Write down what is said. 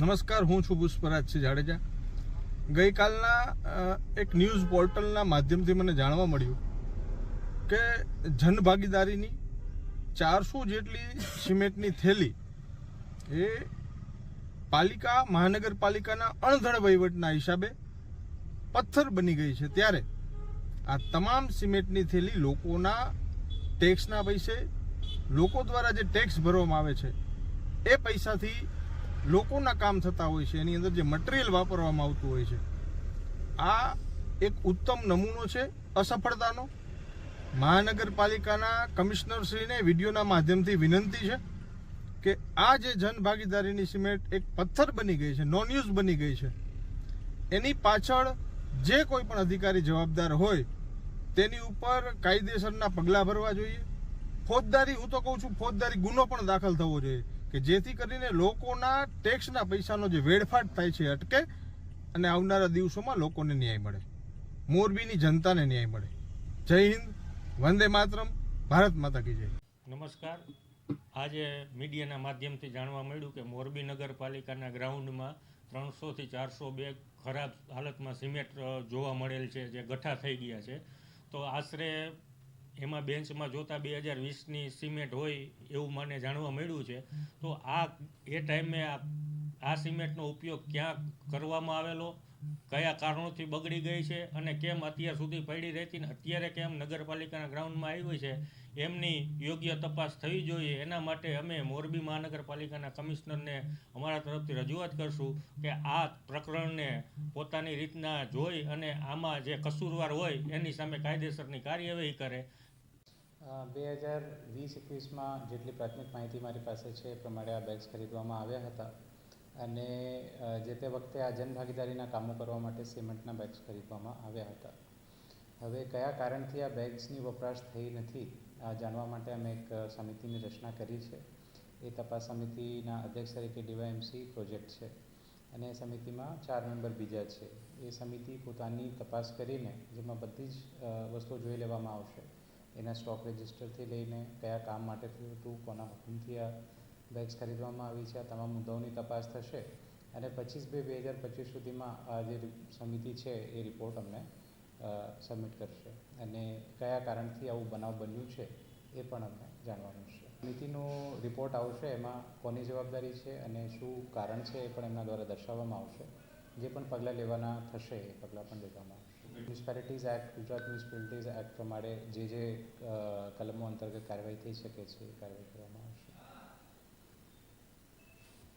નમસ્કાર, હું છું પુષ્પરાજસિંહ જાડેજા. ગઈકાલના એક ન્યૂઝ પોર્ટલના માધ્યમથી મને જાણવા મળ્યું કે જનભાગીદારીની ચારસો જેટલી સિમેન્ટની થેલી એ પાલિકા, મહાનગરપાલિકાના અણધડ વહીવટના હિસાબે પથ્થર બની ગઈ છે. ત્યારે આ તમામ સિમેન્ટની થેલી લોકોના ટેક્સના પૈસે, લોકો દ્વારા જે ટેક્સ ભરવામાં આવે છે, એ પૈસાથી લોકોના કામ થતા હોય છે, એની અંદર જે મટીરિયલ વાપરવામાં આવતું હોય છે, આ એક ઉત્તમ નમૂનો છે અસફળતાનો. મહાનગરપાલિકાના કમિશનરશ્રીને વિડીયોના માધ્યમથી વિનંતી છે કે આ જે જનભાગીદારીની સિમેન્ટ એક પથ્થર બની ગઈ છે નોન યુઝ બની ગઈ છે, એની પાછળ જે કોઈ પણ અધિકારી જવાબદાર હોય, તેની ઉપર કાયદેસરના પગલાં ભરવા જોઈએ. ફોજદારી, હું તો કહું છું, ફોજદારી ગુનો પણ દાખલ થવો જોઈએ. કે જેથી કરીને લોકોના ટેક્સના પૈસાનો જે વેડફાટ થાય છે અટકે અને આવનારા દિવસોમાં લોકોને ન્યાય મળે. મોરબીની જનતાને ન્યાય મળે. જય હિન્દ, વંદે માતરમ, ભારત માતા કી જય. નમસ્કાર. આજે મીડિયાના માધ્યમથી જાણવા મળ્યું કે મોરબી નગરપાલિકાના ગ્રાઉન્ડમાં ત્રણસોથી ચારસો બેગ ખરાબ હાલતમાં સિમેન્ટ જોવા મળેલ છે, જે ગઠ્ઠા થઈ ગયા છે. તો આશરે એમાં બેન્ચમાં જોતા બે હજાર વીસની સિમેન્ટ હોય એવું મને જાણવા મળ્યું છે. તો આ એ ટાઈમે આ સિમેન્ટનો ઉપયોગ ક્યાં કરવામાં આવેલો? કયા કારણોથી બગડી ગઈ છે અને કેમ અત્યાર સુધી પડી રહેતી ને અત્યારે કેમ નગરપાલિકાના ગ્રાઉન્ડમાં આવી છે, એમની યોગ્ય તપાસ થવી જોઈએ. એના માટે અમે મોરબી મહાનગરપાલિકાના કમિશનરને અમારા તરફથી રજૂઆત કરશું કે આ પ્રકરણને પોતાની રીતના જોઈ અને આમાં જે કસૂરવાર હોય એની સામે કાયદેસરની કાર્યવાહી કરે. બે હજાર વીસ એકવીસમાં જેટલી પ્રાથમિક માહિતી મારી પાસે છે એ પ્રમાણે આ બેગ્સ ખરીદવામાં આવ્યા હતા. અને જે તે વખતે આ જનભાગીદારીના કામો કરવા માટે સિમેન્ટના બેગ્સ ખરીદવામાં આવ્યા હતા. હવે કયા કારણથી આ બેગ્સની વપરાશ થઈ નથી, આ જાણવા માટે અમે એક સમિતિની રચના કરી છે. એ તપાસ સમિતિના અધ્યક્ષ તરીકે ડીવાયએમસી પ્રોજેક્ટ છે અને એ સમિતિમાં ચાર મેમ્બર બીજા છે. એ સમિતિ પોતાની તપાસ કરીને, જેમાં બધી જ વસ્તુઓ જોઈ લેવામાં આવશે. એના સ્ટોક રજિસ્ટરથી લઈને કયા કામ માટે થયું હતું, કોના હુકમથી આ બેગ્સ ખરીદવામાં આવી છે. આ તમામ મુદ્દાઓની તપાસ થશે અને પચીસ બે બે હજાર પચીસ સુધીમાં આ જે સમિતિ છે એ રિપોર્ટ અમને સબમિટ કરશે. અને કયા કારણથી આવું બનાવ બન્યું છે એ પણ અમને જાણવાનું છે. સમિતિનો રિપોર્ટ આવશે એમાં કોની જવાબદારી છે અને શું કારણ છે એ પણ એમના દ્વારા દર્શાવવામાં આવશે. જે પણ પગલાં લેવાના થશે એ પગલાં પણ લેવામાં આવશે. Municipalities act Gujarat municipalities act પ્રમાણે જે જે કલમો અંતર્ગત કાર્યવાહી થઈ શકે છે એ કાર્યવાહી કરવામાં આવશે.